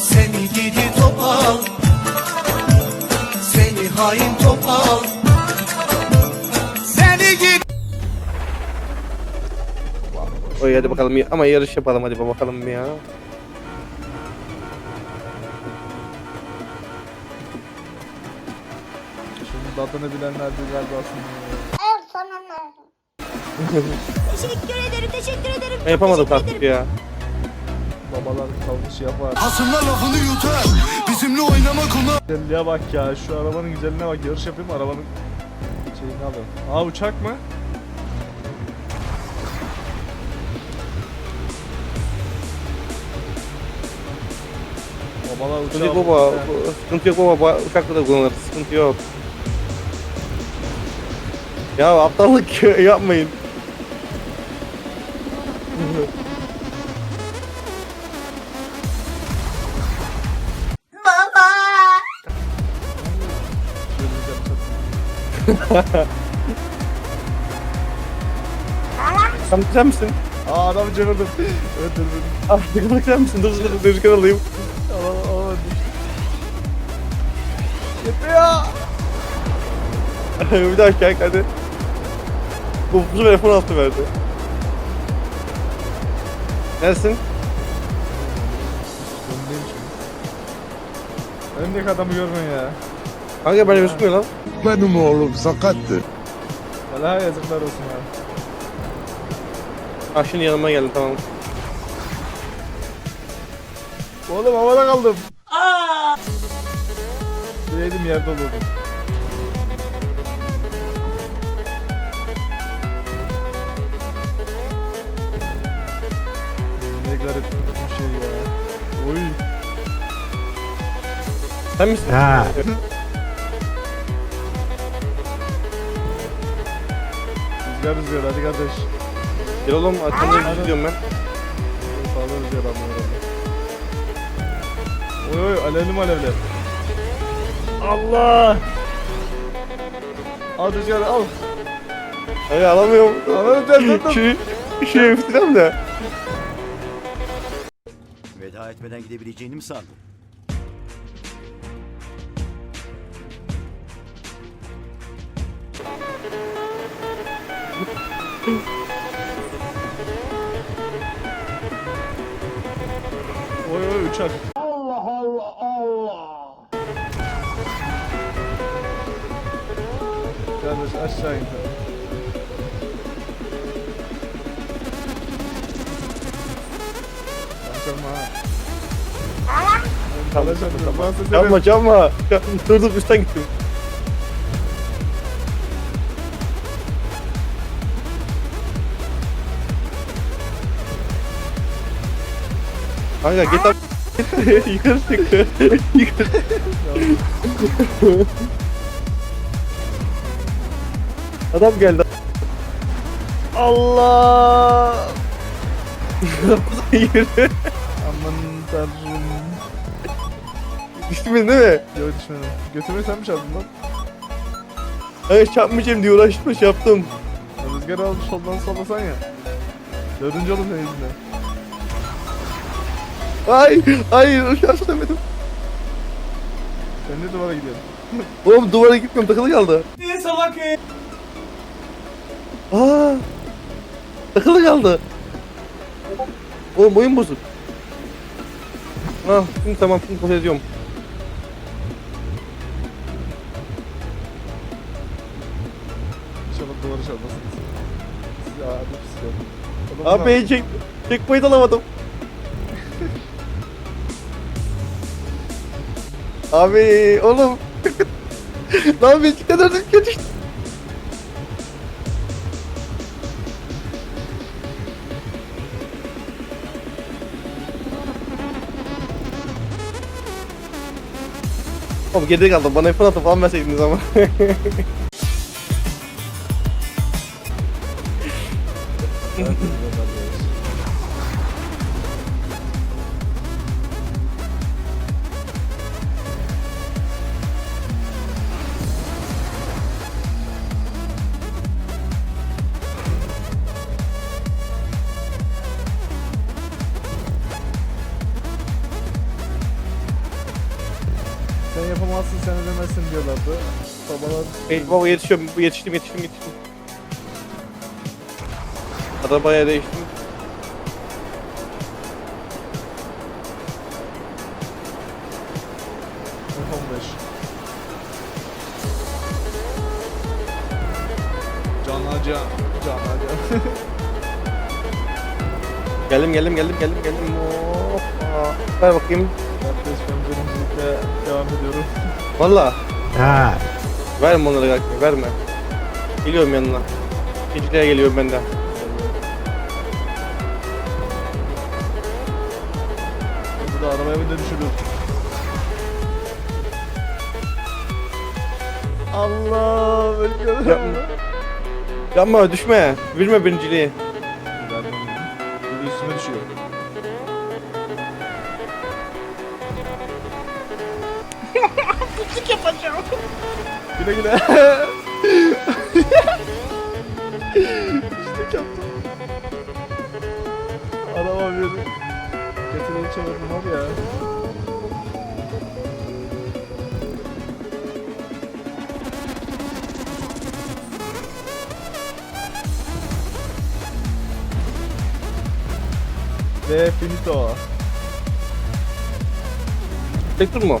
Seni gidi topal Seni hain topal Seni gidi Oy hadi bakalım ya. ama yarış yapalım hadi bakalım ya. Şunun tadını bilenler bilir aslında. Teşekkür ederim, teşekkür ederim. Ben yapamadım teşekkür taktik ederim. ya. Babalar kalmış yapar. Hasımla lafını yutar Bizimle oynamak ona Güzelliğe bak ya. Şu arabanın güzelliğine bak. Yarış yapayım arabanın şeyini alayım. Aa uçak mı? Babalar uçağı Sıkıntı yok baba. Sıkıntı yok baba. Uçakla da kullanırız. Sıkıntı yok. Ya aptallık yapmayın. Sen, sen misin? Aa adamı çevirdim. evet dur dur. Ah, yakaladık sen misin? Dur dur dur rüzgar alayım. Al al al. Yetmiyor. bir daha aşağı hadi. Bu bu sefer F16 verdi. Neresin? Öndeyim şimdi. Öndeki adamı görmüyor ya. Kanka ben gözükmüyor lan. Benim oğlum sakattı. Valla yazıklar olsun. Ah şimdi yanıma geldi tamam. Oğlum havada kaldım. Bileydim yerde olurdum. Ne garip bir şey ya. Oy. Sen misin? Ha. Rüzgar rüzgar hadi kardeş. Gel oğlum arkamda gidiyorum ben. Fazla rüzgar almıyor Oy oy alevli alevli. Allah. Al rüzgar al. Hayır alamıyorum. Alamıyorum, dur, dur. Şu, şu yapıştıralım da. Veda etmeden gidebileceğini mi sandın? Oy oy uçak. Allah Allah Allah. Kardeş aşağı in. Bana ses Çalma çalma. Dur dur üstten gittim. Kanka git abi. Yukarı çık. Yukarı. Adam geldi. Allah. Yürü. Aman tanrım. Düştün değil mi? Yok düşmedim. Götümü sen mi çaldın lan? Hayır çarpmayacağım diye uğraştım şey yaptım. Ya Rüzgar almış soldan sallasan ya. Dördüncü oğlum senin yüzünden. Ay, hayır şarj edemedim. Sen de duvara gidiyorsun. Oğlum duvara gitmiyorum takılı kaldı. Ne salak e Aa, takılı kaldı. Oğlum oyun bozuk. Ah, şimdi tamam şimdi kontrol ediyorum. İnşallah duvarı çalmasınız. Sizi abi pis ya. Abi çek, checkpoint alamadım. Abi oğlum. Lan bisiklet ördüm kötü. Oğlum geride kaldım. Bana F16 falan verseydiniz ama. sen yapamazsın sen edemezsin diyorlardı. Babalar Hey, baba yetişiyorum. Yetiştim yetiştim yetiştim. Arabaya değiştim. F-15. Can Aca. Can Aca. Geldim geldim geldim geldim geldim. Hoppa. Ver bakayım. Kardeş ben devam ediyorum. Valla. Ha. Verme onları kanka verme. Geliyorum yanına. İkinciliğe geliyorum ben de. Bu da arabaya bir de düşürür. Allah bekliyorum. Yapma. Yapma düşme. Verme birinciliği. Güle güle. Pislik yaptım. Araba bir getireyi çevirdim var ya. Ve finito. Tek mu?